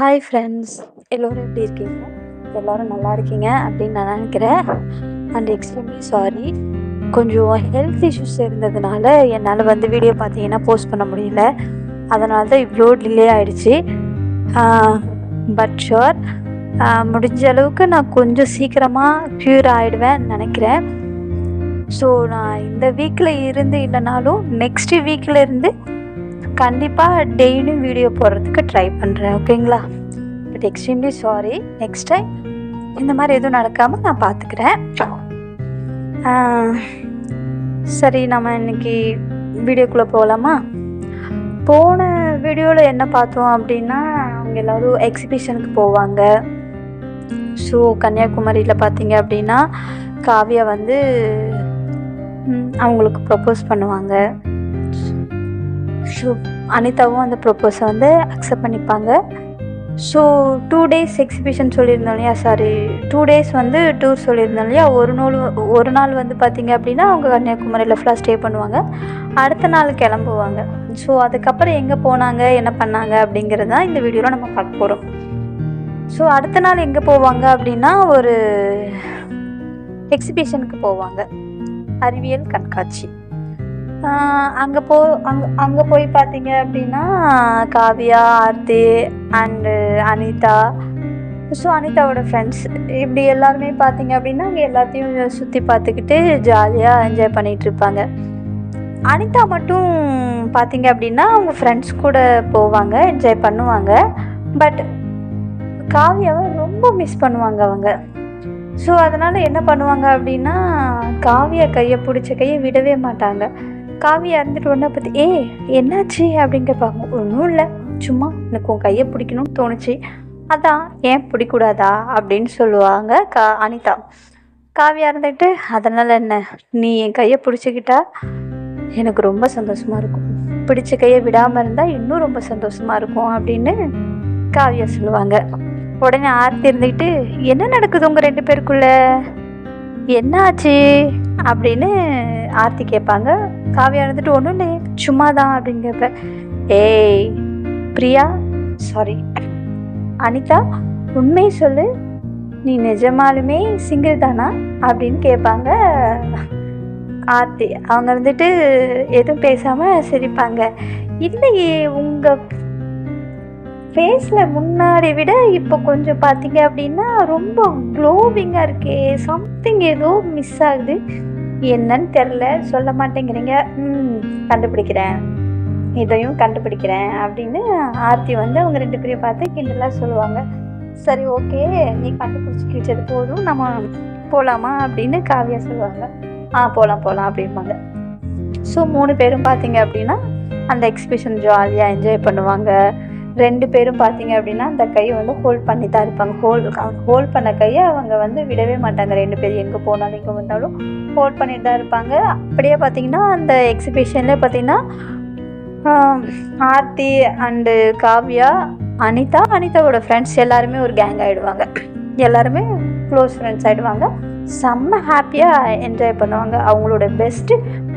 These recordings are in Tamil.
ஹாய் ஃப்ரெண்ட்ஸ் எல்லோரும் எப்படி இருக்கீங்க? எல்லோரும் நல்லா இருக்கீங்க அப்படின்னு நான் நினைக்கிறேன். அண்ட் எக்ஸ்ட்ரீம்லி சாரி கொஞ்சம் ஹெல்த் இஷ்யூஸ் இருந்ததுனால என்னால் வந்து வீடியோ பார்த்தீங்கன்னா போஸ்ட் பண்ண முடியல. அதனால தான் இவ்வளோ டிலே ஆகிடுச்சு பட் ஷோர் முடிஞ்ச அளவுக்கு நான் கொஞ்சம் சீக்கிரமாக க்யூர் ஆகிடுவேன் நினைக்கிறேன். ஸோ நான் இந்த வீக்கில் இருந்து இல்லைனாலும் நெக்ஸ்ட் வீக்கில் இருந்து கண்டிப்பாக டெய்லியும் வீடியோ போடுறதுக்கு ட்ரை பண்ணுறேன் ஓகேங்களா but extremely sorry next time இந்த மாதிரி எதுவும் நடக்காமல் நான் பார்த்துக்கிறேன் சரி நம்ம இன்னைக்கு வீடியோக்குள்ளே போகலாமா போன வீடியோவில் என்ன பார்த்தோம் அப்படின்னா அவங்க எல்லோரும் எக்ஸிபிஷனுக்கு போவாங்க. ஸோ கன்னியாகுமரியில் பார்த்தீங்க அப்படின்னா காவியா வந்து அவங்களுக்கு ப்ரப்போஸ் பண்ணுவாங்க. ஸோ அனிதாவும் அந்த ப்ரொப்போஸை வந்து அக்செப்ட் பண்ணிப்பாங்க. ஸோ டூ டேஸ் எக்ஸிபிஷன் சொல்லியிருந்தோம் இல்லையா சாரி டூ டேஸ் வந்து டூர் சொல்லியிருந்தோம் இல்லையா ஒரு நாள் ஒரு நாள் வந்து பார்த்தீங்க அப்படின்னா அவங்க கன்னியாகுமரியில் ஃபுல்லாக ஸ்டே பண்ணுவாங்க. அடுத்த நாள் கிளம்புவாங்க. ஸோ அதுக்கப்புறம் எங்கே போனாங்க என்ன பண்ணாங்க அப்படிங்கிறது தான் இந்த வீடியோவில் நம்ம பார்க்க போகிறோம் ஸோ அடுத்த நாள் எங்கே போவாங்க அப்படின்னா ஒரு எக்ஸிபிஷனுக்கு போவாங்க. அறிவியல் கண்காட்சி. அங்கே போ அங்கே அங்கே போய் பார்த்தீங்க அப்படின்னா காவியா ஆர்த்தி அண்டு அனிதா. ஸோ அனிதாவோட ஃப்ரெண்ட்ஸ் இப்படி எல்லாருமே பார்த்தீங்க அப்படின்னா அங்கே எல்லாத்தையும் சுற்றி பார்த்துக்கிட்டு ஜாலியாக என்ஜாய் பண்ணிகிட்டு இருப்பாங்க. அனிதா மட்டும் பார்த்தீங்க அப்படின்னா அவங்க ஃப்ரெண்ட்ஸ் கூட போவாங்க என்ஜாய் பண்ணுவாங்க. பட் காவியாவை ரொம்ப மிஸ் பண்ணுவாங்க அவங்க. ஸோ அதனால் என்ன பண்ணுவாங்க அப்படின்னா காவியா கையை பிடிச்ச கையை விடவே மாட்டாங்க. காவியை இருந்துட்டு உடனே பார்த்து ஏ என்னாச்சு? அப்படின்னு கேட்பாங்க ஒன்றும் இல்லை. சும்மா எனக்கு உன் கையை பிடிக்கணும்னு தோணுச்சு. அதான் ஏன் பிடிக்கூடாதா? அப்படின்னு சொல்லுவாங்க கா அனிதா. காவியாக இருந்துட்டு அதனால் என்ன? நீ என் கையை பிடிச்சிக்கிட்டா எனக்கு ரொம்ப சந்தோஷமாக இருக்கும். பிடிச்ச கையை விடாமல் இருந்தால் இன்னும் ரொம்ப சந்தோஷமாக இருக்கும் அப்படின்னு காவியா சொல்லுவாங்க. உடனே ஆர்த்தி இருந்துக்கிட்டு என்ன நடக்குது உங்கள் ரெண்டு பேருக்குள்ளே? என்னாச்சு? அப்படின்னு ஆர்த்தி கேட்பாங்க. காவியா இருந்துட்டு ஒன்றும் இல்லை சும்மா தான் அப்படின்னு கேட்பேன் ஏய் பிரியா சாரி அனிதா உண்மை சொல்லு. நீ நிஜமாலுமே சிங்கிள் தானா? அப்படின்னு கேட்பாங்க ஆர்த்தி. அவங்க இருந்துட்டு எதுவும் பேசாமல் சிரிப்பாங்க. இல்லையே உங்கள் ஃபேஸில் முன்னாடி விட இப்போ கொஞ்சம் பார்த்தீங்க அப்படின்னா ரொம்ப க்ளோவிங்காக இருக்கே. சம்திங் ஏதோ மிஸ் ஆகுது. என்னன்னு தெரில சொல்ல மாட்டேங்கிறீங்க. ம் கண்டுபிடிக்கிறேன். இதையும் கண்டுபிடிக்கிறேன் அப்படின்னு ஆர்த்தி வந்து அவங்க ரெண்டு பேரையும் பார்த்து கிண்டலாக சொல்லுவாங்க. சரி ஓகே. நீ கண்டுபிடிச்சிக்கிச்சது போதும். நம்ம போகலாமா அப்படின்னு காவியா சொல்லுவாங்க. ஆ போகலாம் போகலாம் அப்படிம்பாங்க. ஸோ மூணு பேரும் பார்த்தீங்க அப்படின்னா அந்த எக்ஸிபிஷன் ஜாலியாக என்ஜாய் பண்ணுவாங்க. ரெண்டு பேரும் பார்த்தீங்க அப்படின்னா அந்த கையை வந்து ஹோல்ட் பண்ணி தான் இருப்பாங்க. ஹோல்ட் ஹோல்ட் பண்ண கையை அவங்க வந்து விடவே மாட்டாங்க. ரெண்டு பேரும் எங்கே போனாலும் எங்கே வந்தாலும் ஹோல்ட் பண்ணிட்டு தான் இருப்பாங்க. அப்படியே பார்த்தீங்கன்னா அந்த எக்ஸிபிஷனில் பார்த்தீங்கன்னா ஆர்த்தி அண்டு காவ்யா அனிதா அனிதாவோட ஃப்ரெண்ட்ஸ் எல்லாருமே ஒரு கேங் ஆகிடுவாங்க எல்லாருமே க்ளோஸ் ஃப்ரெண்ட்ஸ் ஆகிடுவாங்க செம்ம ஹாப்பியாக என்ஜாய் பண்ணுவாங்க. அவங்களோட பெஸ்ட்டு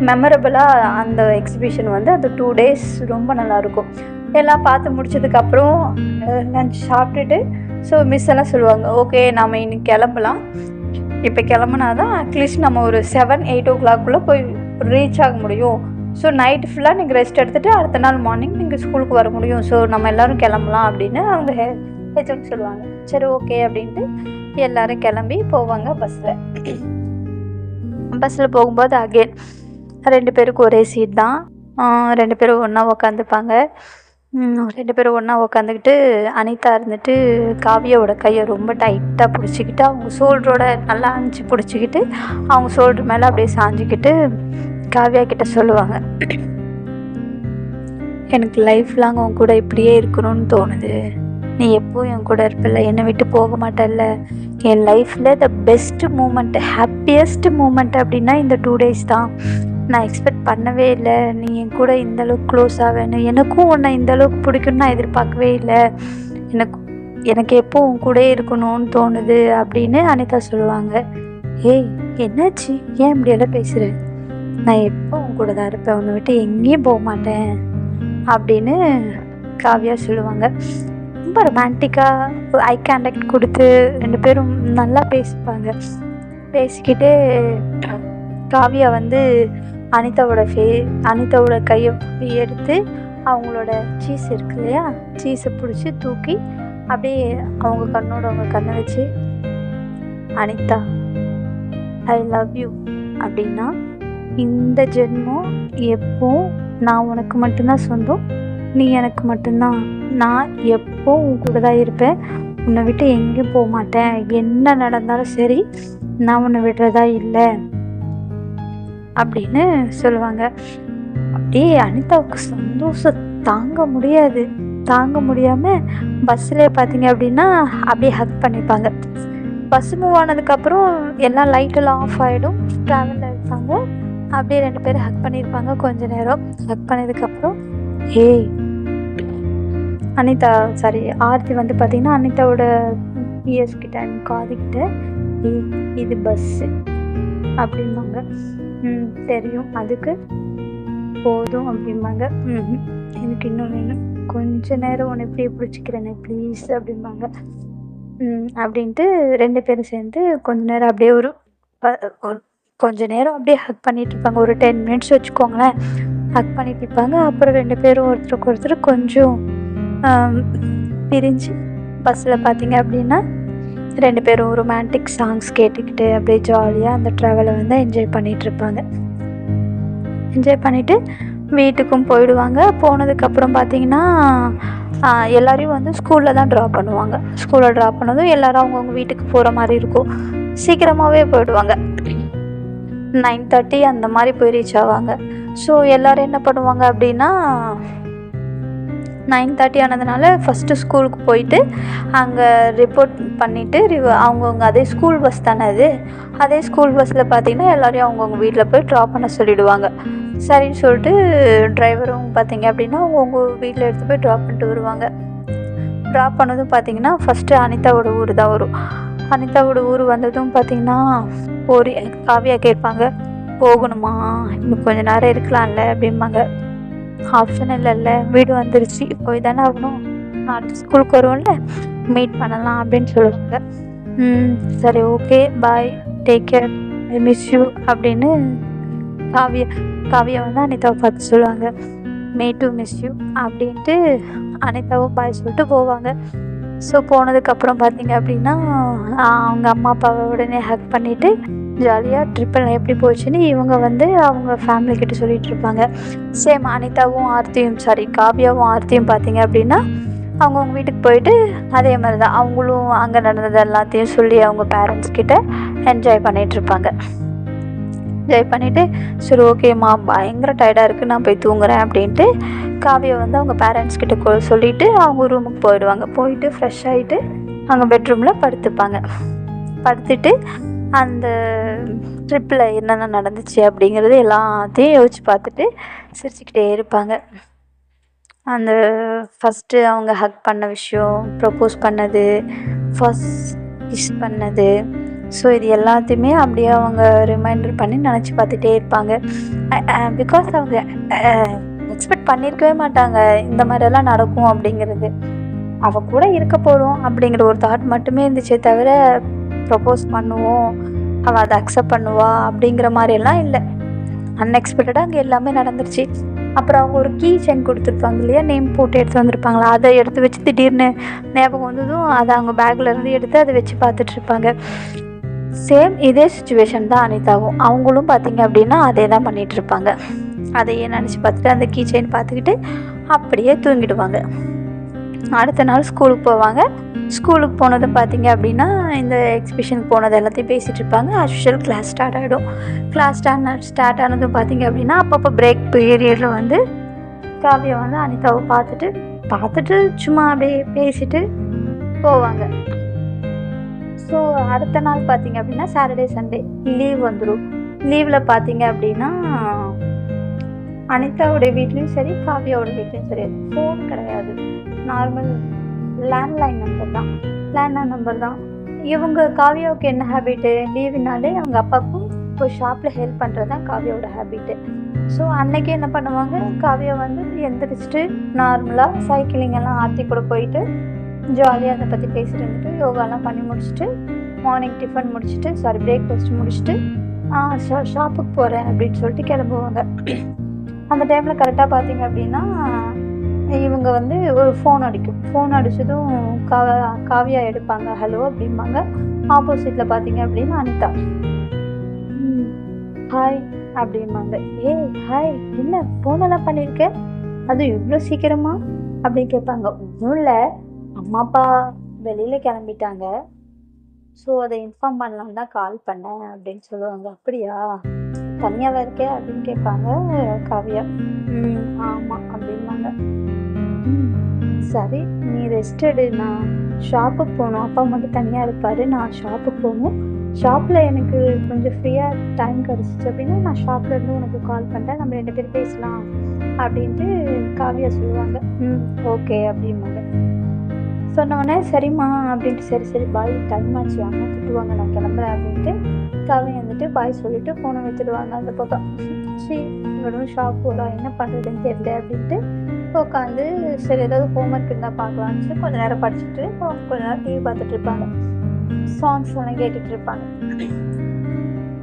மெமரபுளாக அந்த எக்ஸிபிஷன் வந்து அந்த டூ டேஸ் ரொம்ப நல்லாயிருக்கும் எல்லாம் பார்த்து முடிச்சதுக்கப்புறம் லஞ்ச் சாப்பிட்டுட்டு ஸோ மிஸ் எல்லாம் சொல்லுவாங்க ஓகே நம்ம இன்னைக்கு கிளம்பலாம். இப்போ கிளம்புனா தான் அட்லீஸ்ட் நம்ம ஒரு செவன் எயிட் ஓ கிளாக்குள்ளே போய் ரீச் ஆக முடியும். ஸோ நைட்டு ஃபுல்லாக நீங்கள் ரெஸ்ட் எடுத்துகிட்டு அடுத்த நாள் மார்னிங் நீங்கள் ஸ்கூலுக்கு வர முடியும். ஸோ நம்ம எல்லோரும் கிளம்பலாம் அப்படின்னு அவங்க ஹெச்எம் சொல்லுவாங்க. சரி ஓகே அப்படின்ட்டு எல்லோரும் கிளம்பி போவாங்க பஸ்ஸில் பஸ்ஸில் போகும்போது அகெயின் ரெண்டு பேருக்கு ஒரே சீட் தான். ரெண்டு பேரும் ஒன்றா உக்காந்துப்பாங்க. ரெண்டு பேரும் ஒன்றா உக்காந்துக்கிட்டு அனிதா இருந்துட்டு காவியாவோட கையை ரொம்ப டைட்டாக பிடிச்சிக்கிட்டு அவங்க ஷோல்டரோட நல்லா அணிச்சு பிடிச்சிக்கிட்டு அவங்க ஷோல்டர் மேலே அப்படியே சாஞ்சிக்கிட்டு காவியா கிட்ட சொல்லுவாங்க எனக்கு லைஃப் லாங் உன் கூட இப்படியே இருக்கணும்னு தோணுது. நீ எப்போவும் என் கூட இருப்பில்ல என்னை விட்டு போக மாட்டல்ல. என் லைஃப்பில் the best moment happiest moment அப்படின்னா இந்த டூ டேஸ் தான். நான் எக்ஸ்பெக்ட் பண்ணவே இல்லை. நீ என் கூட இந்தளவுக்கு க்ளோஸ் ஆவேன்னு. எனக்கும் உன்னை இந்தளவுக்கு பிடிக்கும்னு நான் எதிர்பார்க்கவே இல்லை. எனக்கு எனக்கு எப்போ உன் கூட இருக்கணும்னு தோணுது அப்படின்னு அனிதா சொல்லுவாங்க. ஏய் என்னாச்சு? ஏன் இப்படியெல்லாம் பேசுகிற நான் எப்போ உன் கூட தான் இருப்பேன்? உன்னை விட்டு எங்கேயும் போக மாட்டேன். அப்படின்னு காவியா சொல்லுவாங்க. ரொம்ப ரொமான்டிக்காக ஐ கான்டாக்ட் கொடுத்து ரெண்டு பேரும் நல்லா பேசிப்பாங்க. பேசிக்கிட்டே காவியா வந்து அனிதாவோட ஃபே அனிதாவோட கையை எடுத்து அவங்களோட சீஸ் இருக்கு இல்லையா? சீஸை பிடிச்சி தூக்கி அப்படியே அவங்க கண்ணோட அவங்க கண்ணை வச்சு அனிதா ஐ லவ் யூ அப்படின்னா இந்த ஜென்மம் எப்போ நான் உனக்கு மட்டும்தான் சொந்தம். நீ எனக்கு மட்டும்தான். நான் எப்போ உன் கூட தான் இருப்பேன். உன்னை விட்டு எங்கேயும் போக மாட்டேன். என்ன நடந்தாலும் சரி நான் உன்னை விடுறதா இல்லை. அப்படின்னு சொல்லுவாங்க. அப்படியே அனிதாவுக்கு சந்தோஷம். தாங்க முடியாது. தாங்க முடியாமல் பஸ்ஸில் பார்த்தீங்க அப்படின்னா அப்படியே ஹக் பண்ணிப்பாங்க. பஸ் மூவ் ஆனதுக்கப்புறம் எல்லாம் லைட்டெல்லாம் ஆஃப் ஆகிடும் ட்ராவலில் இருப்பாங்க. அப்படியே ரெண்டு பேரும் ஹக் பண்ணியிருப்பாங்க கொஞ்ச நேரம். ஹக் பண்ணதுக்கப்புறம் ஹே அனிதா சாரி ஆர்த்தி வந்து பார்த்திங்கன்னா அனிதாவோட பிஎஸ் கிட்ட காதுகிட்ட ஏய் இது பஸ்ஸு அப்படின்னாங்க ம் தெரியும். அதுக்கு போதும் அப்படிம்பாங்க. ம் எனக்கு இன்னும் வேணும். கொஞ்ச நேரம் உன்னை இப்படியே பிடிச்சிக்கிறேனே ப்ளீஸ் அப்படிம்பாங்க. ம் அப்படின்ட்டு ரெண்டு பேரும் சேர்ந்து கொஞ்ச நேரம் அப்படியே ஒரு கொஞ்ச நேரம் அப்படியே ஹக் பண்ணிட்டு இருப்பாங்க. ஒரு டென் மினிட்ஸ் வச்சுக்கோங்களேன். ஹக் பண்ணிட்டு இருப்பாங்க. அப்புறம் ரெண்டு பேரும் ஒருத்தருக்கு ஒருத்தர் கொஞ்சம் பிரிஞ்சு பஸ்ஸில் பார்த்தீங்க அப்படின்னா ரெண்டு பேரும் ரொமான்டிக் சாங்ஸ் கேட்டுக்கிட்டு அப்படியே ஜாலியாக அந்த ட்ராவலை வந்து என்ஜாய் பண்ணிகிட்ருப்பாங்க இருப்பாங்க. என்ஜாய் பண்ணிவிட்டு வீட்டுக்கும் போயிடுவாங்க. போனதுக்கப்புறம் பார்த்தீங்கன்னா எல்லோரையும் வந்து ஸ்கூலில் தான் ட்ராப் பண்ணுவாங்க. ஸ்கூலில் ட்ராப் பண்ணதும் எல்லோரும் அவங்கவுங்க வீட்டுக்கு போகிற மாதிரி இருக்கும். சீக்கிரமாகவே போயிடுவாங்க. நைன் தேர்ட்டி அந்த மாதிரி போய் ரீச் ஆவாங்க. ஸோ எல்லோரும் என்ன பண்ணுவாங்க அப்படின்னா நைன் தேர்ட்டி ஆனதுனால ஃபஸ்ட்டு ஸ்கூலுக்கு போயிட்டு அங்கே ரிப்போர்ட் பண்ணிவிட்டு ரிவ அவங்கவுங்க அதே ஸ்கூல் பஸ் தானே அது? அதே ஸ்கூல் பஸ்ஸில் பார்த்தீங்கன்னா எல்லோரையும் அவங்கவுங்க வீட்டில் போய் ட்ராப் பண்ண சொல்லிவிடுவாங்க சரின்னு சொல்லிட்டு டிரைவரும் பார்த்தீங்க அப்படின்னா அவங்கவுங்க வீட்டில் எடுத்து போய் ட்ராப் பண்ணிட்டு வருவாங்க. ட்ராப் பண்ணதும் பார்த்தீங்கன்னா ஃபஸ்ட்டு அனிதாவோட ஊர் தான் வரும். அனிதாவோட ஊர் வந்ததும் பார்த்தீங்கன்னா ஒரு காவியா கேட்பாங்க. போகணுமா? இன்னும் கொஞ்சம் நேரம் இருக்கலாம்ல அப்படிம்பாங்க. ஆப்ஷன் இல்லைல்ல வீடு வந்துருச்சு. போய் தானே ஆகணும். நாளைக்கு ஸ்கூலுக்கு வருவோம்ல? மீட் பண்ணலாம் அப்படின்னு சொல்லுவாங்க ம் சரி okay bye take care I miss you அப்படின்னு காவியா காவியா வந்து அனிதாவை பார்த்து சொல்லுவாங்க. மே டு மிஸ் யூ அப்படின்ட்டு அனிதாவும் பாய் சொல்லிட்டு போவாங்க. ஸோ போனதுக்கப்புறம் பார்த்தீங்க அப்படின்னா அவங்க அம்மா அப்பாவை உடனே ஹக் பண்ணிவிட்டு ஜாலியாக ட்ரிப்பெல்லாம் எப்படி போச்சுன்னு இவங்க வந்து அவங்க ஃபேமிலி கிட்ட சொல்லிட்டு இருப்பாங்க. சேம் அனிதாவும் ஆர்த்தியும் சாரி காவியாவும் ஆர்த்தியும் பார்த்தீங்க அப்படின்னா அவங்கவுங்க வீட்டுக்கு போயிட்டு அதே மாதிரி தான் அவங்களும் அங்கே நடந்தது எல்லாத்தையும் சொல்லி அவங்க பேரண்ட்ஸ் கிட்ட என்ஜாய் பண்ணிட்டு இருப்பாங்க. என்ஜாய் பண்ணிவிட்டு சரி ஓகேம்மா பயங்கர டயர்டாக இருக்குது நான் போய் தூங்குறேன் அப்படின்ட்டு காவியா வந்து அவங்க பேரண்ட்ஸ் கிட்ட சொல்லிவிட்டு அவங்க ரூமுக்கு போயிடுவாங்க. போயிட்டு ஃப்ரெஷ் ஆகிட்டு அவங்க பெட்ரூமில் படுத்துப்பாங்க. படுத்துட்டு அந்த ட்ரிப்பில் என்னென்ன நடந்துச்சு அப்படிங்கிறது எல்லாத்தையும் யோசிச்சு பார்த்துட்டு சிரிச்சுக்கிட்டே இருப்பாங்க. அந்த ஃபஸ்ட்டு அவங்க ஹக் பண்ண விஷயம் ப்ரப்போஸ் பண்ணது ஃபஸ்ட் கிஸ் பண்ணது. ஸோ இது எல்லாத்தையுமே அப்படியே அவங்க ரிமைண்டர் பண்ணி நினச்சி பார்த்துட்டே இருப்பாங்க. பிகாஸ் அவங்க எக்ஸ்பெக்ட் பண்ணியிருக்கவே மாட்டாங்க இந்த மாதிரியெல்லாம் நடக்கும் அப்படிங்கிறது. அவள் கூட இருக்க போகிறோம் அப்படிங்கிற ஒரு தாட் மட்டுமே இருந்துச்சே தவிர ப்ரப்போஸ் பண்ணுவோம் அவள் அதை அக்செப்ட் பண்ணுவா அப்படிங்கிற மாதிரியெல்லாம் இல்லை. அன்எக்ஸ்பெக்டடாக அங்கே எல்லாமே நடந்துருச்சு. அப்புறம் அவங்க ஒரு கீ செயின் கொடுத்துருப்பாங்க இல்லையா? நேம் போட்டு எடுத்து வந்திருப்பாங்களா? அதை எடுத்து வச்சு திடீர்னு ஞாபகம் வந்ததும் அதை அவங்க பேக்கில் இருந்து எடுத்து அதை வச்சு பார்த்துட்ருப்பாங்க சேம் இதே சுச்சுவேஷன் தான் அனிதாவும். அவங்களும் பார்த்தீங்க அப்படின்னா அதே தான் பண்ணிகிட்ருப்பாங்க அதையே நினச்சி பார்த்துட்டு அந்த கீ செயின் பார்த்துக்கிட்டு அப்படியே தூங்கிடுவாங்க. அடுத்த நாள் ஸ்கூலுக்கு போவாங்க. ஸ்கூலுக்கு போனதும் பார்த்தீங்க அப்படின்னா இந்த எக்ஸிபிஷனுக்கு போனது எல்லாத்தையும் பேசிகிட்டு இருப்பாங்க. அஸ்யூஷுவல் கிளாஸ் ஸ்டார்ட் ஆகிடும் கிளாஸ் ஸ்டார்ட் ஸ்டார்ட் ஆனதும் பார்த்தீங்க அப்படின்னா அப்பப்போ பிரேக் பீரியடில் வந்து காவியை வந்து அனிதாவை பார்த்துட்டு பார்த்துட்டு சும்மா அப்படியே பேசிட்டு போவாங்க. ஸோ அடுத்த நாள் பார்த்தீங்க அப்படின்னா சாட்டர்டே சண்டே லீவ் வந்துடும் லீவில் பார்த்தீங்க அப்படின்னா அனிதாவோட வீட்லேயும் சரி காவியாவோட வீட்லேயும் சரி ஃபோன் கிடையாது. நார்மல் லேண்ட்லைன் நம்பர் தான். லேண்ட்லைன் நம்பர் தான். இவங்க காவியாவுக்கு என்ன ஹேபிட்டு லீவுனாலே அவங்க அப்பாவுக்கும் இப்போ ஷாப்பில் ஹெல்ப் பண்ணுறது தான் காவியாவோட ஹேபிட்டு ஸோ அன்னைக்கு என்ன பண்ணுவாங்க? காவியா வந்து எந்திரிச்சிட்டு நார்மலாக சைக்கிளிங் எல்லாம் ஆற்றி கூட போயிட்டு ஜாலியாக அதை பற்றி பேசிட்டு இருந்துட்டு யோகாலாம் பண்ணி முடிச்சுட்டு மார்னிங் டிஃபன் முடிச்சுட்டு சாரி பிரேக்ஃபாஸ்ட் முடிச்சுட்டு ஷா ஷாப்புக்கு போகிறேன் அப்படின்னு சொல்லிட்டு கிளம்புவாங்க. அந்த டைமில் கரெக்டாக பார்த்தீங்க அப்படின்னா இவங்க வந்து ஒரு ஃபோன் அடிக்கும். ஃபோன் அடித்ததும் காவ காவியா எடுப்பாங்க. ஹலோ அப்படிம்பாங்க. ஆப்போசிட்டில் பார்த்தீங்க அப்படின்னா அனிதா. ஹாய் அப்படிம்பாங்க. ஏய் ஹாய் என்ன ஃபோனெல்லாம் பண்ணியிருக்க அது இவ்வளோ சீக்கிரமா? அப்படின்னு கேட்பாங்க. ஒன்றும் இல்லை. அம்மா அப்பா வெளியில் கிளம்பிட்டாங்க. ஸோ அதை இன்ஃபார்ம் பண்ணலான்னு தான் கால் பண்ணேன் அப்படின்னு சொல்லுவாங்க. அப்படியா? தனியாக இருக்கே அப்படின்னு கேட்பாங்க காவியா. ஆமாம் அப்படிம்பாங்க. சரி நீ ரெஸ்ட் எடு. நான் ஷாப்புக்கு போகணும். அப்பா மட்டும் தனியாக இருப்பார். நான் ஷாப்புக்கு போகணும். ஷாப்பில் எனக்கு கொஞ்சம் ஃப்ரீயாக டைம் கிடச்சிச்சு அப்படின்னா நான் ஷாப்ல இருந்து உனக்கு கால் பண்ணுறேன் நம்ம ரெண்டு பேரும் பேசலாம் அப்படின்ட்டு காவியா சொல்லுவாங்க. ம். ஓகே அப்படிம்பாங்க. சொன்ன உடனே சரிம்மா அப்படின்ட்டு சரி சரி பாய் டைம் ஆச்சு. அம்மா திட்டுவாங்க நான் கிளம்புறேன் அப்படின்ட்டு. காவியா வந்துட்டு பாய் சொல்லிட்டு ஃபோனை வச்சுடுவாங்க அந்த பக்கம். சரி இவரும் ஷாப் போகலாம் என்ன பண்ணுறதுன்னு தெரியல அப்படின்ட்டு உட்காந்து சரி ஏதாவது ஹோம்ஒர்க் இருந்தால் பார்க்கலான்னு சொல்லி நேரம் படிச்சுட்டு கொஞ்ச நேரம் டிவி பார்த்துட்டு இருப்பாங்க. சாங்ஸ் எல்லாம் கேட்டுட்டு இருப்பாங்க.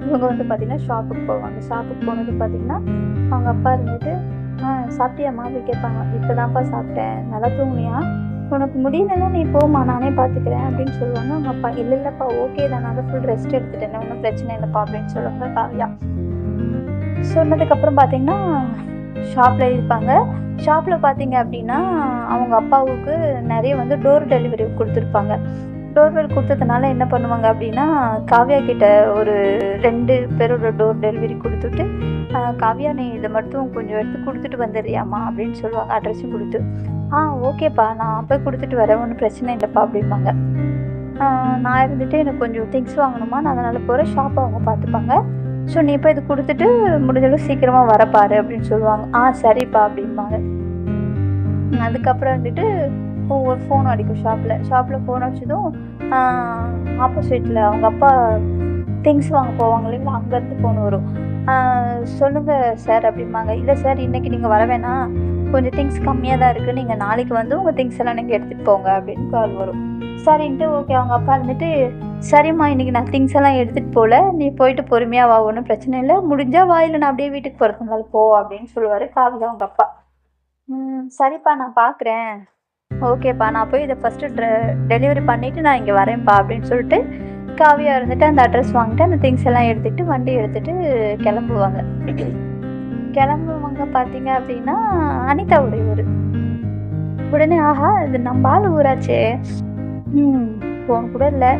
இவங்க வந்து பார்த்தீங்கன்னா ஷாப்புக்கு போவாங்க. ஷாப்புக்கு போனது பார்த்தீங்கன்னா அவங்க அப்பா இருந்துட்டு ஆ சாப்பிட்டியாம்மா? அப்படி கேட்பாங்க. இப்போ தான்ப்பா சாப்பிட்டேன். நல்லா தூங்குனியா? உனக்கு முடியலன்னா நீ போமா நானே பார்த்துக்கிறேன் அப்படின்னு சொல்லுவாங்க. அவங்க அப்பா இல்லை இல்லைப்பா ஓகே தான் நான் ஃபுல் ரெஸ்ட் எடுத்துட்டேன் ஒன்றும் பிரச்சனை இல்லைப்பா அப்படின்னு சொல்லுவாங்க காவியா சொன்னதுக்கப்புறம் பார்த்தீங்கன்னா ஷாப்பில் இருப்பாங்க. ஷாப்பில் பார்த்தீங்க அப்படின்னா அவங்க அப்பாவுக்கு நிறைய வந்து டோர் டெலிவரி கொடுத்துருப்பாங்க. டோர்பெல் கொடுத்ததுனால என்ன பண்ணுவாங்க அப்படின்னா காவ்யா கிட்ட ஒரு ரெண்டு பேரோட டோர் டெலிவரி கொடுத்துட்டு காவ்யா நீ இதை மட்டும் கொஞ்சம் எடுத்து கொடுத்துட்டு வந்துடுறியாம்மா அப்படின்னு சொல்லுவாங்க அட்ரஸும் கொடுத்து. ஆ ஓகேப்பா நான் போய் கொடுத்துட்டு வரேன் ஒன்றும் பிரச்சனை இல்லைப்பா அப்படிம்பாங்க. நான் இருந்துட்டு எனக்கு கொஞ்சம் திங்ஸ் வாங்கணுமா நான் அதனால் போகிறேன் ஷாப்பை அவங்க பார்த்துப்பாங்க. ஸோ நீ இப்போ இது கொடுத்துட்டு முடிஞ்சளவு சீக்கிரமாக வரப்பாரு அப்படின்னு சொல்லுவாங்க. ஆ சரிப்பா அப்படிம்பாங்க. அதுக்கப்புறம் வந்துட்டு ஒரு ஃபோன் அடிக்கும் ஷாப்பில் ஷாப்பில் ஃபோன் அடிச்சதும் ஆப்போசிட்டில் அவங்க அப்பா திங்ஸ் வாங்க போவாங்க இல்லைங்களா? அங்கேருந்து ஃபோன் வரும். சொல்லுங்கள் சார் அப்படிம்பாங்க. இல்லை சார் இன்றைக்கி நீங்கள் வர வேணாம். கொஞ்சம் திங்ஸ் கம்மியாக தான் இருக்குது நீங்கள் நாளைக்கு வந்து உங்கள் திங்ஸ் எல்லாம் நீங்கள் எடுத்துகிட்டு போங்க. அப்படின்னு கால் வரும். சரின்ட்டு ஓகே அவங்க அப்பா இருந்துட்டு சரிம்மா இன்றைக்கி நான் திங்ஸ் எல்லாம் எடுத்துகிட்டு போகல நீ போயிட்டு பொறுமையாக வா. ஒன்றும் பிரச்சனை இல்லை. முடிஞ்சால் வா. இல்லை நான் அப்படியே வீட்டுக்கு போகிறதுனால போ. அப்படின்னு சொல்லுவார் காலையில் அவங்க அப்பா. ம் சரிப்பா நான் பார்க்குறேன் ஓகேப்பா நான் போய் இதை ஃபஸ்ட்டு டெலிவரி பண்ணிவிட்டு நான் இங்கே வரேன்ப்பா அப்படின்னு சொல்லிட்டு காவியா இருந்துட்டு அந்த அட்ரஸ் வாங்கிட்டு அந்த திங்ஸ் எல்லாம் எடுத்துகிட்டு வண்டி எடுத்துகிட்டு கிளம்புவாங்க. கிளம்புவாங்க பார்த்தீங்க அப்படின்னா அனிதாவுடைய ஊர். உடனே ஆஹா இது நம்ம ஆள் ஊராச்சே. ம் போன கூட இல்லை.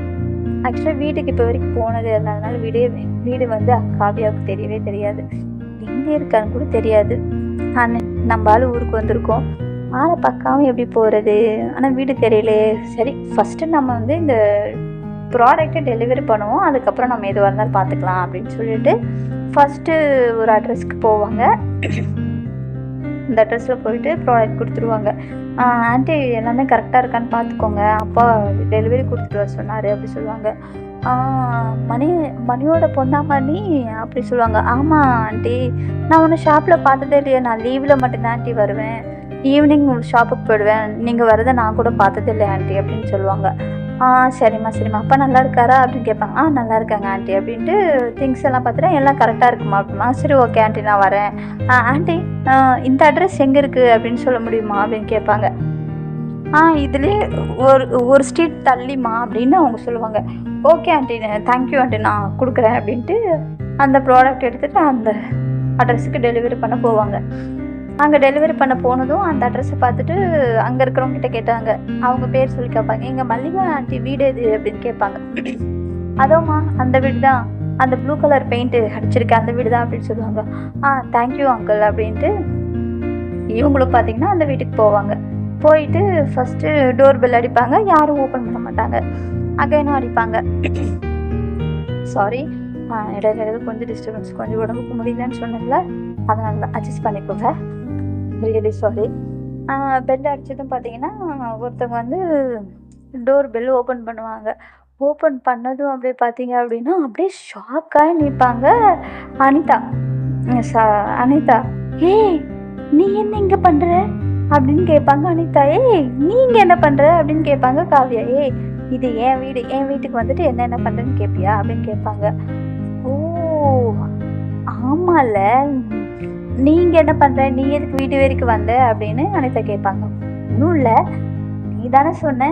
ஆக்சுவலாக வீட்டுக்கு இப்போ வரைக்கும் போனது அதனால வீடே வீடு வந்து காவியாவுக்கு தெரியவே தெரியாது. எங்கே இருக்கான்னு கூட தெரியாது. நம்ம ஆள் ஊருக்கு வந்திருக்கோம். ஆளை பார்க்காம எப்படி போகிறது ஆனால் வீடு தெரியலையே. சரி ஃபஸ்ட்டு நம்ம வந்து இந்த ப்ராடக்ட்டை டெலிவரி பண்ணுவோம். அதுக்கப்புறம் நம்ம எதுவாக இருந்தாலும் பார்த்துக்கலாம் அப்படின்னு சொல்லிட்டு ஃபஸ்ட்டு ஒரு அட்ரஸ்க்கு போவாங்க. இந்த அட்ரஸில் போயிட்டு ப்ராடக்ட் கொடுத்துருவாங்க. ஆண்டி எல்லாமே கரெக்டாக இருக்கான்னு பார்த்துக்கோங்க. அப்பா டெலிவரி கொடுத்துட்டு வர சொன்னார் அப்படி சொல்லுவாங்க. மணி மணியோட பொண்ணா மணி அப்படி சொல்லுவாங்க. ஆமாம் ஆண்டி. நான் ஒன்று ஷாப்பில் பார்த்ததே இல்லையே. நான் லீவில் மட்டும்தான் ஆண்டி வருவேன். ஈவினிங் ஷாப்புக்கு போயிடுவேன். நீங்கள் வரதை நான் கூட பார்த்தது இல்லை ஆண்டி அப்படின்னு சொல்லுவாங்க. ஆ சரிம்மா சரிம்மா. அப்பா நல்லா இருக்காரா? அப்படின்னு கேட்பாங்க. ஆ நல்லா இருக்காங்க ஆண்டி அப்படின்ட்டு திங்ஸ் எல்லாம் பார்த்துட்டு எல்லாம் கரெக்டாக இருக்குமா? அப்படிமா சரி ஓகே ஆண்டி நான் வரேன். ஆ ஆண்டி இந்த அட்ரஸ் எங்கே இருக்குது அப்படின்னு சொல்ல முடியுமா? அப்படின்னு கேட்பாங்க. ஆ இதுலேயே ஒரு ஒரு ஸ்ட்ரீட் தள்ளிமா அப்படின்னு அவங்க சொல்லுவாங்க. ஓகே ஆண்டி தேங்க்யூ ஆண்டி நான் கொடுக்குறேன் அப்படின்ட்டு அந்த ப்ராடக்ட் எடுத்துகிட்டு அந்த அட்ரஸுக்கு டெலிவரி பண்ண போவாங்க. அங்கே டெலிவரி பண்ண போனதும் அந்த அட்ரஸை பார்த்துட்டு அங்கே இருக்கிறவங்க கிட்ட கேட்டாங்க. அவங்க பேர் சொல்லி கேட்பாங்க. எங்கள் மல்லிகா ஆண்டி வீடு எது அப்படின்னு கேட்பாங்க. அதோம்மா அந்த வீடு தான் அந்த ப்ளூ கலர் பெயிண்ட்டு அடிச்சிருக்கேன் அந்த வீடு தான் அப்படின்னு சொல்லுவாங்க. ஆ தேங்க்யூ அங்கிள் அப்படின்ட்டு இவங்களும் பார்த்தீங்கன்னா அந்த வீட்டுக்கு போவாங்க. போயிட்டு ஃபஸ்ட்டு டோர் பெல் அடிப்பாங்க. யாரும் ஓப்பன் பண்ண மாட்டாங்க. அகைனும் அடிப்பாங்க. சாரி இடையில இடையில கொஞ்சம் டிஸ்டர்பன்ஸ் கொஞ்சம் உடம்புக்கு முடியலன்னு சொன்னேன்ல. அதனால தான் அட்ஜஸ்ட் பண்ணிக்கோங்க. ரியலி சாரி பெல் அடித்ததும் பார்த்தீங்கன்னா ஒருத்தவங்க வந்து டோர் பெல் ஓப்பன் பண்ணுவாங்க. ஓப்பன் பண்ணதும் அப்படியே பார்த்தீங்க அப்படின்னா அப்படியே ஷாக்காகி நிற்பாங்க அனிதா. சா அனிதா ஏய் நீ என்ன இங்கே பண்ணுற அப்படின்னு கேட்பாங்க அனிதா. ஏய் நீங்கள் என்ன பண்ணுற அப்படின்னு கேட்பாங்க காவியா. ஏய் இது என் வீடு என் வீட்டுக்கு வந்துட்டு என்ன என்ன பண்ணுறேன்னு கேட்பியா அப்படின்னு கேட்பாங்க. ஓ ஆமால நீங்கள் என்ன பண்ணுற நீ எதுக்கு வீட்டு வரைக்கும் வந்த? அப்படின்னு அனிதா கேட்பாங்க. ஒன்றும் இல்லை. நீ தானே சொன்ன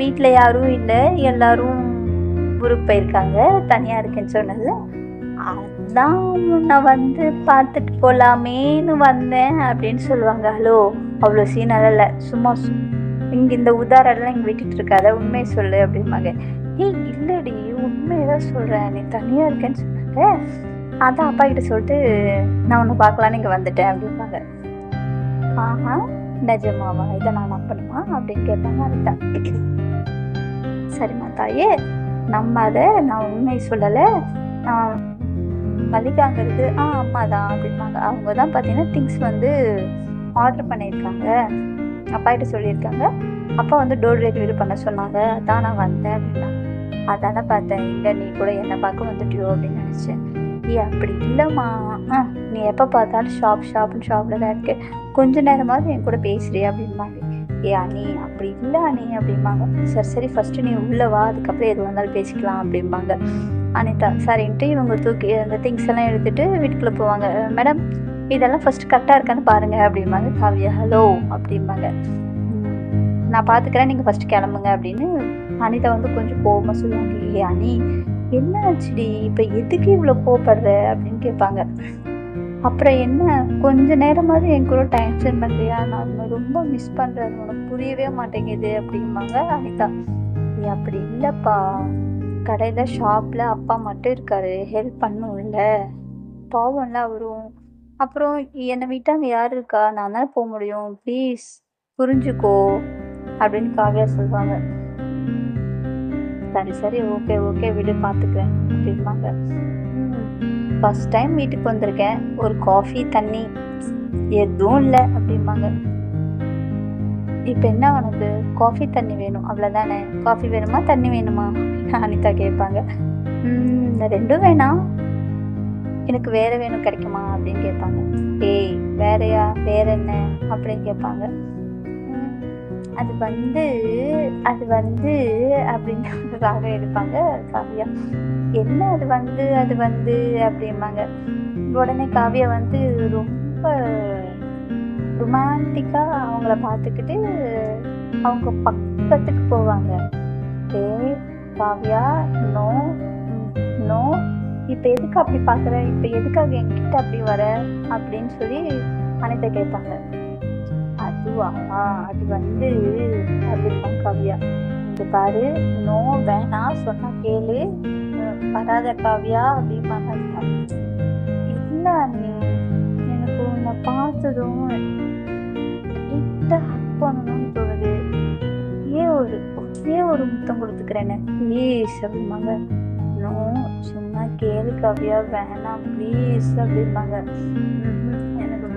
வீட்டில் யாரும் இல்லை. எல்லாரும் ஊருக்கு போயிருக்காங்க. தனியாக இருக்கேன்னு சொன்னல அதான் நான் வந்து பார்த்துட்டு போகலாமேன்னு வந்தேன் அப்படின்னு சொல்லுவாங்க. ஹலோ அவ்வளோ சீனெல்லாம் இல்லை. சும்மா இங்கே இந்த உதாரணம்லாம் இங்கே விட்டுட்டு இருக்காத. உண்மையை சொல்லு அப்படிம்பாங்க. ஏய் இல்லடி உண்மையை தான் சொல்கிறேன் நீ தனியாக இருக்கேன்னு சொன்னாங்க அதான் அப்பா கிட்ட சொல்லிட்டு நான் உன்னை பார்க்கலான்னு இங்கே வந்துட்டேன் அப்படிம்பாங்க. ஆஹா நிஜமாவா? இதை நான் நம்பணுமா? அப்படின்னு கேட்பாங்க அதுதான் சரிம்மா தாயே நம்பாத நான் உண்மை சொல்லலை. நான் மல்லிகாங்கிறது ஆ அம்மா தான் அப்படிம்பாங்க. அவங்க தான் பார்த்தீங்கன்னா திங்ஸ் வந்து ஆர்டர் பண்ணியிருக்காங்க. அப்பா கிட்ட சொல்லியிருக்காங்க. அப்பா வந்து டோர் டெலிவரி பண்ண சொன்னாங்க. அதான் நான் வந்தேன் அப்படின்னா அதானே பார்த்தேன். இல்லை நீ கூட என்னை பார்க்க வந்துட்டியோ? அப்படின்னு நினச்சேன். ஏ அப்படி இல்லைம்மா. ஆ நீ எப்போ பார்த்தாலும் ஷாப் ஷாப்னு ஷாப்பில் தான் இருக்கு. கொஞ்ச நேரமாவது என் கூட பேசுறியே அப்படிம்பாங்க. ஏ அணி அப்படி இல்லை அணி அப்படிம்பாங்க. சரி சரி ஃபஸ்ட்டு நீ உள்ளே வா அதுக்கப்புறம் எது வந்தாலும் பேசிக்கலாம் அப்படிம்பாங்க. அனிதா சரின்ட்டு இவங்க தூக்கி அந்த திங்ஸ் எல்லாம் எடுத்துட்டு வீட்டுக்குள்ளே போவாங்க. மேடம் இதெல்லாம் ஃபஸ்ட்டு கரெக்டாக இருக்கான்னு பாருங்க அப்படிம்பாங்க. காவியா ஹலோ அப்படிம்பாங்க. நான் பார்த்துக்கிறேன் நீங்கள் ஃபஸ்ட்டு கிளம்புங்க அப்படின்னு அனிதா வந்து கொஞ்சம் கோபமாக சொல்லுவாங்க. ஏ அணி என்ன ஆச்சுடி இப்போ எதுக்கு இவ்வளோ கோவப்படுற? அப்படின்னு கேட்பாங்க அப்புறம் என்ன? கொஞ்ச நேரமாவது என் கூட டைம் ஸ்பெண்ட் பண்ணுறியா நான் ரொம்ப மிஸ் பண்ணுறேன் உனக்கு புரியவே மாட்டேங்குது அப்படிம்பாங்க அனிதா. அப்படி இல்லைப்பா. கடையில் ஷாப்பில் அப்பா மட்டும் இருக்காரு. ஹெல்ப் பண்ணும்ல. பாவம்ல அவரும். அப்புறம் என்னை விட்டு அங்கே யார் இருக்கா? நான் தானே போக முடியும். ப்ளீஸ் புரிஞ்சுக்கோ அப்படின்னு காவியா சொல்லுவாங்க. சரி சரி ஓகே ஓகே விடு பார்த்துக்கிறேன் அப்படிம்பாங்க. ஃபஸ்ட் டைம் வீட்டுக்கு வந்திருக்கேன். ஒரு காஃபி தண்ணி எதுவும் இல்லை அப்படிம்பாங்க. இப்போ என்ன உனக்கு? காஃபி தண்ணி வேணும் அவ்வளோதானே காஃபி வேணுமா தண்ணி வேணுமா? அனிதா கேட்பாங்க. ரெண்டும் வேணாம். எனக்கு வேறு வேணும் கிடைக்குமா? அப்படின்னு கேட்பாங்க. ஏய் வேறையா? வேற என்ன? அப்படின்னு கேட்பாங்க. அது வந்து அது வந்து அப்படின்னு ராகம் எடுப்பாங்க காவியா. என்ன அது வந்து அது வந்து அப்படிம்பாங்க. உடனே காவியா வந்து ரொம்ப ரொமான்டிக்காக அவங்கள பார்த்துக்கிட்டு அவங்க பக்கத்துக்கு போவாங்க. ஏய் காவியா நோ நோ இப்போ எதுக்கு அப்படி பார்க்குற? இப்போ எதுக்காக என்கிட்ட அப்படி வர? அப்படின்னு சொல்லி அனைத்தை கேட்பாங்க. அதுவா அது வந்து அப்படிம்பாங்க காவியா. இது பாரு நோ வேணாம் சொன்னா கேளு. வராத காவியா அப்படிம்பாங்க. என்ன நீ எனக்கு உன்னை பார்த்ததும் கிட்ட ஹக் பண்ணணும்னு தோணுது. ஏன் ஒரு ஒரே ஒரு முத்தம் கொடுத்துக்கிறேன்னு ப்ளீஸ் அப்படிம்பாங்க. நோ சும்மா கேளு காவியா வேணாம் ப்ளீஸ் அப்படிம்பாங்க.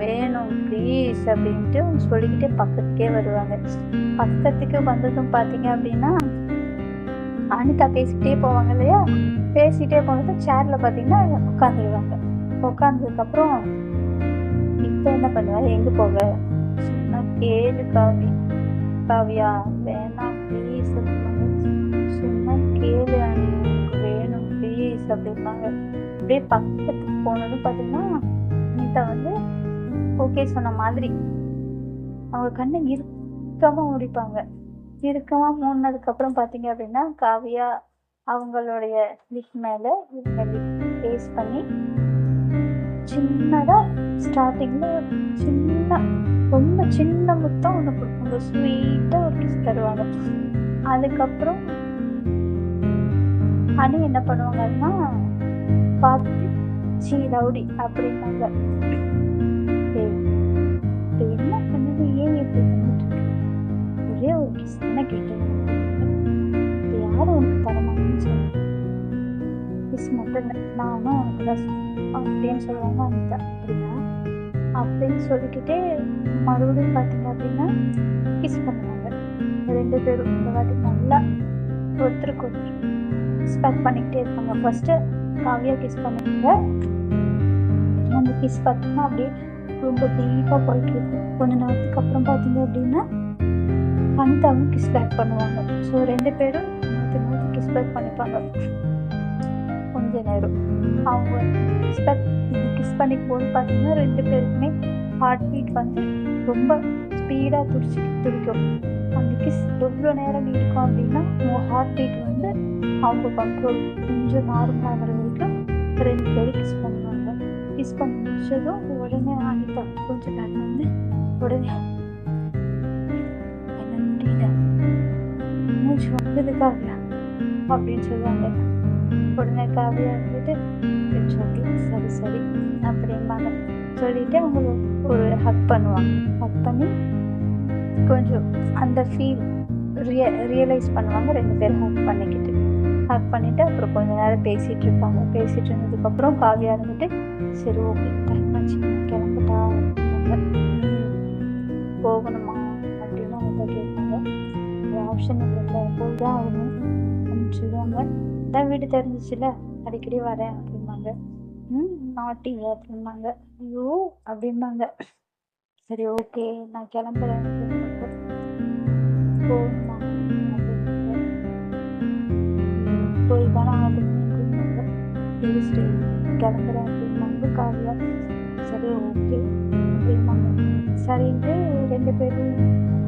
வேணும் ப்ளீஸ் அப்படின்ட்டு சொல்லிக்கிட்டே பக்கத்துக்கே வருவாங்க. பக்கத்துக்கு வந்ததும் பார்த்தீங்க அப்படின்னா அனிதா பேசிக்கிட்டே போவாங்க இல்லையா? பேசிக்கிட்டே போனது சேரில் பார்த்தீங்கன்னா உட்காந்துருவாங்க. உட்காந்ததுக்கப்புறம் இப்போ என்ன பண்ணுவ? எங்கே போக சொன்னால் கேளு காவி. காவியா வேணாம் ப்ளீஸ் சொன்னால் கேளு எனக்கு வேணும் ப்ளீஸ் அப்படிம்பாங்க. அப்படியே பக்கத்துக்கு போனதும் பார்த்தீங்கன்னா அனிதா வந்து ஓகே சொன்ன மாதிரி. அவங்க கண்ணை இறுக்கமாக முடிப்பாங்க. இறுக்கமாக மூடினதுக்கப்புறம் பார்த்தீங்க அப்படின்னா காவியா அவங்களுடைய லிப் மேலே இவங்க லிப் பேஸ் பண்ணி சின்னதாக ஸ்டார்டிங்கில் சின்ன ரொம்ப சின்ன முத்தம் ஒன்று கொடுப்பாங்க ஸ்வீட்டாக ஒரு கிஸ் தருவாங்க. அதுக்கப்புறம் அணி என்ன பண்ணுவாங்கன்னா பார்த்து சீ ரவுடி அப்படின்னாங்க ஏய் இப்போ என்ன பண்ணுது ஏன் இப்படி பண்ணிட்டு ஒரே ஒரு கிஸ் என்ன கேட்டேன் இப்போ யாரும் உனக்கு தரமாட்டேன்னு சொன்னேன் கிஸ் மட்டும் நானும் உனக்கு தான் அப்படின்னு சொல்லுவாங்க அனிதா அப்படின்னா அப்படின்னு சொல்லிக்கிட்டே மறுபடியும் பார்த்தீங்க அப்படின்னா கிஸ் பண்ணுவாங்க ரெண்டு பேரும் இந்த வாட்டி நல்லா ஒருத்தருக்கு ஒருத்தர் ஸ்பெக்ட் பண்ணிக்கிட்டே இருப்பாங்க ஃபஸ்ட்டு காவியா கிஸ் பண்ணுவாங்க அந்த கிஸ் பார்த்தீங்கன்னா அப்படியே ரொம்ப டீப்பாக போயிட்டுருக்கு. கொஞ்ச நேரத்துக்கு அப்புறம் பார்த்தீங்க அப்படின்னா அனிதாவும் கிஸ் பேக் பண்ணுவாங்க. ஸோ ரெண்டு பேரும் மாற்றி மாற்றி கிஸ் பேக் பண்ணிப்பாங்க. கொஞ்ச நேரம். அவங்க கிஸ் பேக் கிஸ் பண்ணி போது பார்த்தீங்கன்னா ரெண்டு பேருக்குமே ஹார்ட் பீட் வந்து ரொம்ப ஸ்பீடாக துடிச்சு துடிக்கும். அந்த கிஸ் எவ்வளோ நேரம் நீடிக்கும் அப்படின்னா உங்கள் ஹார்ட் பீட் வந்து அவங்க கண்ட்ரோல் கொஞ்சம் நார்மல் ஆகிற வரைக்கும் ரெண்டு பேரும் கிஸ் பண்ணுவாங்க. கிஸ் பண்ணி முடிச்சதும் உடனே அனிதா கொஞ்ச நேரம் வந்து உடனே என்ன முடியல மூச்சு வந்தது காவியா அப்படின்னு சொல்லுவாங்க உடனே காவியா இருந்துட்டு சரி சரி அப்படிம்பாங்க சொல்லிட்டு அவங்க ஒரு ஹக் பண்ணுவாங்க ஹக் பண்ணி கொஞ்சம் அந்த ஃபீல் ரிய ரியலைஸ் பண்ணுவாங்க ரெண்டு பேரும் ஹக் பண்ணிக்கிட்டு ஹக் பண்ணிவிட்டு அப்புறம் கொஞ்ச நேரம் பேசிகிட்டு இருப்பாங்க. பேசிகிட்டு இருந்ததுக்கப்புறம் காவியா இருந்துட்டு சரி ஓகே டைம் ஆச்சு கிளம்பிட்டா போகணுமா? அப்படின்னு அவங்க கேட்பாங்க. ஆப்ஷன் இல்லை போய் தான் ஆகணும். அப்படின்னு சொல்லுவாங்க. தான் வீடு தெரிஞ்சிச்சுல அடிக்கடி வரேன் அப்படிம்பாங்க. ம் நாட்டி அப்படிம்பாங்க. ஐயோ அப்படிம்பாங்க. சரி ஓகே நான் கிளம்புறேன் அப்படிம்பாங்க. போகணுமா? போய் தானே ஆகணும் அப்படிம்பாங்க கிளம்புறேன் காவியா சரி ஓகே அப்படிம்பாங்க சரின்ட்டு ரெண்டு பேரும்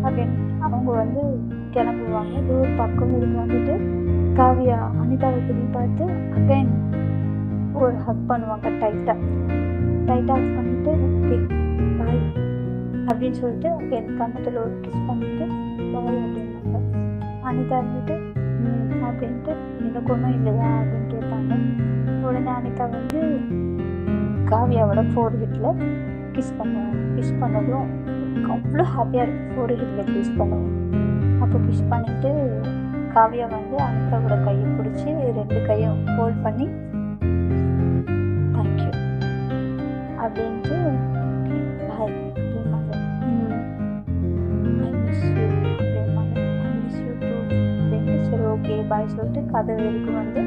அகைன் அவங்க வந்து கிளம்புவாங்க தூர் பக்கம் இதுக்கு வந்துட்டு காவியா அனிதாவை திரும்பி பார்த்து அகைன் ஒரு ஹக் பண்ணுவாங்க டைட்டாக டைட்டாக ஹக் பண்ணிட்டு ஓகே பாய் அப்படின்னு சொல்லிட்டு அகைன் கன்னத்தில் ஒரு கிஸ் பண்ணிட்டு பாய் அப்படின்னாங்க அனிதா இருந்துட்டு அப்படின்ட்டு எனக்கு ஒன்றும் இல்லையா அப்படின்னு கேட்பாங்க உடனே அனிதா வந்து காவியாவோட ஃபோர் ஹிட்டில் கிஸ் பண்ணுவோம் கிஸ் பண்ணதும் அவ்வளோ ஹாப்பியாக இருக்கும் ஃபோர் ஹிட்டில் கிஸ் பண்ணுவோம். அப்போ கிஸ் பண்ணிவிட்டு காவியா வந்து அனிதாவோட கையை பிடிச்சி ரெண்டு கையும் ஹோல்ட் பண்ணி தேங்க்யூ அப்படின்ட்டு பாய் சொல்லிட்டு கதை வரைக்கும் வந்து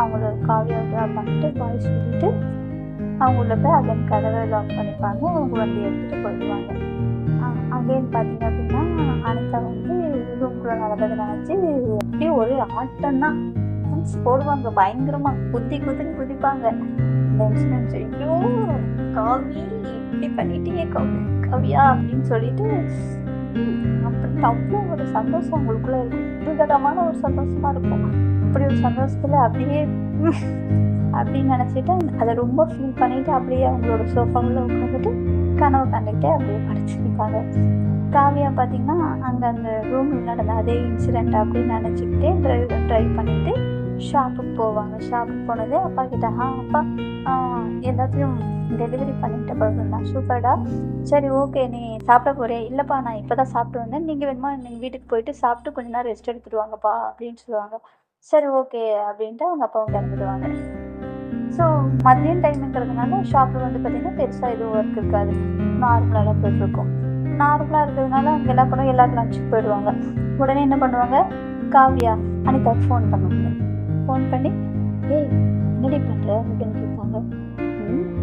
அவங்கள காவியா ட்ராப் பண்ணிட்டு பாய் சொல்லிட்டு அவங்க உள்ள போய் அகைன் கதவை லாக் பண்ணிப்பாங்க. அவங்க வந்து எடுத்துகிட்டு போயிடுவாங்க. அகைன் பார்த்தீங்க அப்படின்னா அனிதா வந்து ரூம்குள்ளே நடந்ததை நினச்சி அப்படியே ஒரு ஆட்டம் தான். போடுவாங்க பயங்கரமாக குத்தி குத்தின்னு குதிப்பாங்க. இந்த இன்சிடென்ட்ஸ் ஐயோ காவி இப்படி பண்ணிட்டே கவி கவியா அப்படின்னு சொல்லிட்டு அப்படி அவ்வளோ ஒரு சந்தோஷம் அவங்களுக்குள்ள இருக்கும் விதவிதமான ஒரு சந்தோஷமா இருக்கும். அப்படி ஒரு சந்தோஷத்துல அப்படியே அப்படின்னு நினச்சிட்டு அதை ரொம்ப ஃபீல் பண்ணிட்டு அப்படியே அவங்களோட சோஃபாவில் உட்காந்துட்டு கனவு கண்டுகிட்டே அப்படியே படிச்சிருப்பாங்க காவியா பார்த்தீங்கன்னா அங்கே அந்த ரூமில் நடந்த அதே இன்சிடெண்ட் அப்படின்னு நினச்சிக்கிட்டே ட்ரைவ் ட்ரைவ் பண்ணிட்டு ஷாப்புக்கு போவாங்க. ஷாப்புக்கு போனது அப்பா கிட்ட ஆ அப்பா எல்லாத்தையும் டெலிவரி பண்ணிட்ட பிறகுண்ணா சூப்பர்டா. சரி ஓகே நீ சாப்பிட போறே இல்லைப்பா நான் இப்போ தான் சாப்பிட்டு வந்தேன். நீங்கள் வேணுமா நீங்கள் வீட்டுக்கு போயிட்டு சாப்பிட்டு கொஞ்ச நேரம் ரெஸ்ட் எடுத்துட்டு வாங்கப்பா அப்படின்னு சொல்லுவாங்க. சரி ஓகே அப்படின்ட்டு அவங்க அப்பாவும் கிளம்பிடுவாங்க. ஸோ மதியம் டைமுங்கிறதுனால ஷாப்பில் வந்து பார்த்திங்கன்னா பெருசாக எதுவும் ஒர்க் இருக்காது. நார்மலாக தான் போயிட்டுருக்கும். நார்மலாக இருக்கிறதுனால அங்கே எல்லா பண்ணுவோம் எல்லாரும் லஞ்சுக்கு போயிடுவாங்க. உடனே என்ன பண்ணுவாங்க? காவியா அனிதாக்கு ஃபோன் பண்ணுவாங்க. ஃபோன் பண்ணி ஏய் என்னடி பண்ணுற அப்படின்னு கேட்பாங்க.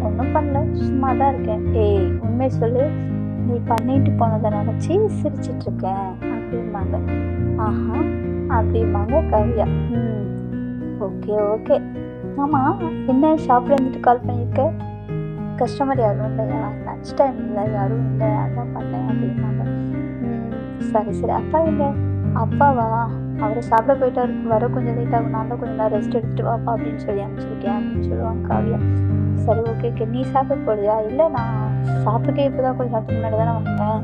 ஒன்றும் பண்ணல சும்மா தான் இருக்கேன். ஏய் உண்மை சொல்லு. நீ பண்ணிட்டு போனதை நினச்சி சிரிச்சிட்டு இருக்கேன் அப்படிம்பாங்க. ஆஹா அப்படிம்பாங்க கவியா ம் ஓகே ஓகே. ஆமாம் என்ன ஷாப்பில் இருந்துட்டு கால் பண்ணியிருக்க கஸ்டமர் யாரும் இல்லையா லன்ச் டைம் இல்லை யாரும் இல்லை. அதான் பண்ணேன். அப்படின்னாங்க ம் சரி சரி. அப்பா இல்லை அப்பாவா? அவர் சாப்பிட போயிட்டார். வர கொஞ்சம் லேட் ஆகும். நான் தான் கொஞ்சம் நேரம் ரெஸ்ட் எடுத்துட்டு வாப்பா அப்படின்னு சொல்லி அனுப்பிச்சிருக்கேன் அப்படின்னு சொல்லுவாங்க காவியா. சரி ஓகே ஓகே நீ சாப்பிட போறியா? இல்லை நான் சாப்பிட்டுக்கே இப்போ தான் கொஞ்சம் நேரத்துக்கு முன்னாடி தானே வந்தேன்.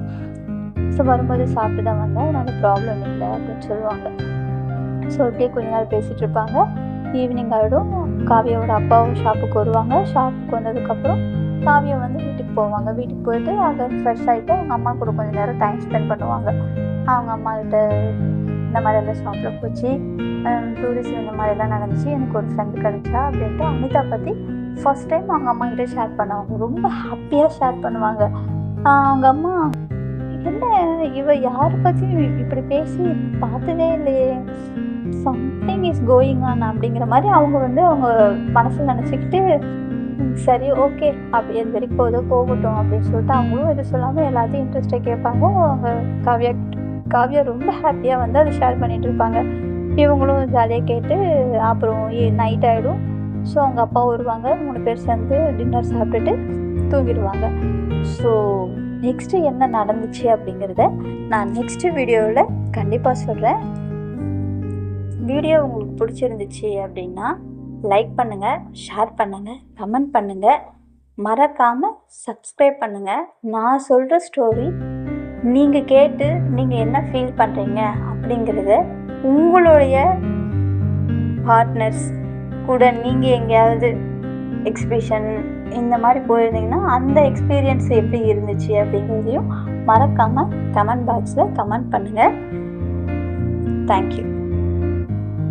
ஸோ வரும்போது சாப்பிட்டு தான் வந்தேன். அதனால ப்ராப்ளம் இல்லை அப்படின்னு சொல்லுவாங்க. ஸோ அப்படியே கொஞ்ச நேரம் பேசிகிட்டு இருப்பாங்க. ஈவினிங் ஆகிடும் காவியாவோட அப்பாவும் ஷாப்புக்கு வருவாங்க. ஷாப்புக்கு வந்ததுக்கப்புறம் காவியா வந்து வீட்டுக்கு போவாங்க. வீட்டுக்கு போயிட்டு அங்கே ஃப்ரெஷ் ஆகிட்டு அவங்க அம்மா கூட கொஞ்சம் நேரம் டைம் ஸ்பெண்ட் பண்ணுவாங்க. அவங்க அம்மா கிட்ட இந்த மாதிரி எல்லாம் ஷாப்பில் போச்சு. டூரிஸ்ட் இந்த மாதிரிலாம் நடந்துச்சு. எனக்கு ஒரு ஃப்ரெண்டு கிடைச்சா அப்படின்ட்டு அனிதா பற்றி ஃபர்ஸ்ட் டைம் அவங்க அம்மா கிட்ட ஷேர் பண்ணுவாங்க ரொம்ப ஹாப்பியாக ஷேர் பண்ணுவாங்க. அவங்க அம்மா என்ன இவ யாரை பற்றியும் இப்படி பேசி பார்த்ததே இல்லையே. சம்திங் இஸ் கோயிங் ஆன் அப்படிங்கிற மாதிரி அவங்க வந்து அவங்க மனசில் நினச்சிக்கிட்டு சரி ஓகே அப்படி எது வரைக்கும் போதோ போகட்டும் அப்படின்னு சொல்லிட்டு அவங்களும் எதுவும் சொல்லாமல் எல்லாத்தையும் இன்ட்ரெஸ்ட்டாக கேட்பாங்க. அவங்க கவியா காவ்யா ரொம்ப ஹாப்பியாக வந்து அதை ஷேர் பண்ணிகிட்டு இருப்பாங்க. இவங்களும் ஜாலியாக கேட்டு அப்புறம் நைட் ஆகிடும் ஸோ அவங்க அப்பா வருவாங்க. மூணு பேர் சேர்ந்து டின்னர் சாப்பிட்டுட்டு தூங்கிடுவாங்க. ஸோ நெக்ஸ்ட்டு என்ன நடந்துச்சு அப்படிங்கிறத நான் நெக்ஸ்ட்டு வீடியோவில் கண்டிப்பாக சொல்கிறேன் வீடியோ உங்களுக்கு பிடிச்சிருந்துச்சு அப்படின்னா லைக் பண்ணுங்கள் ஷேர் பண்ணுங்கள் கமெண்ட் பண்ணுங்கள் மறக்காமல் சப்ஸ்கிரைப் பண்ணுங்கள் நான் சொல்கிற ஸ்டோரி நீங்கள் கேட்டு நீங்கள் என்ன ஃபீல் பண்ணுறீங்க அப்படிங்கிறத உங்களுடைய பார்ட்னர்ஸ் கூட நீங்கள் எங்கேயாவது எக்ஸிபிஷன் இந்த மாதிரி போயிருந்தீங்கன்னா அந்த எக்ஸ்பீரியன்ஸ் எப்படி இருந்துச்சு அப்படிங்கிறதையும் மறக்காமல் கமெண்ட் பாக்ஸில் கமெண்ட் பண்ணுங்கள் தேங்க்யூ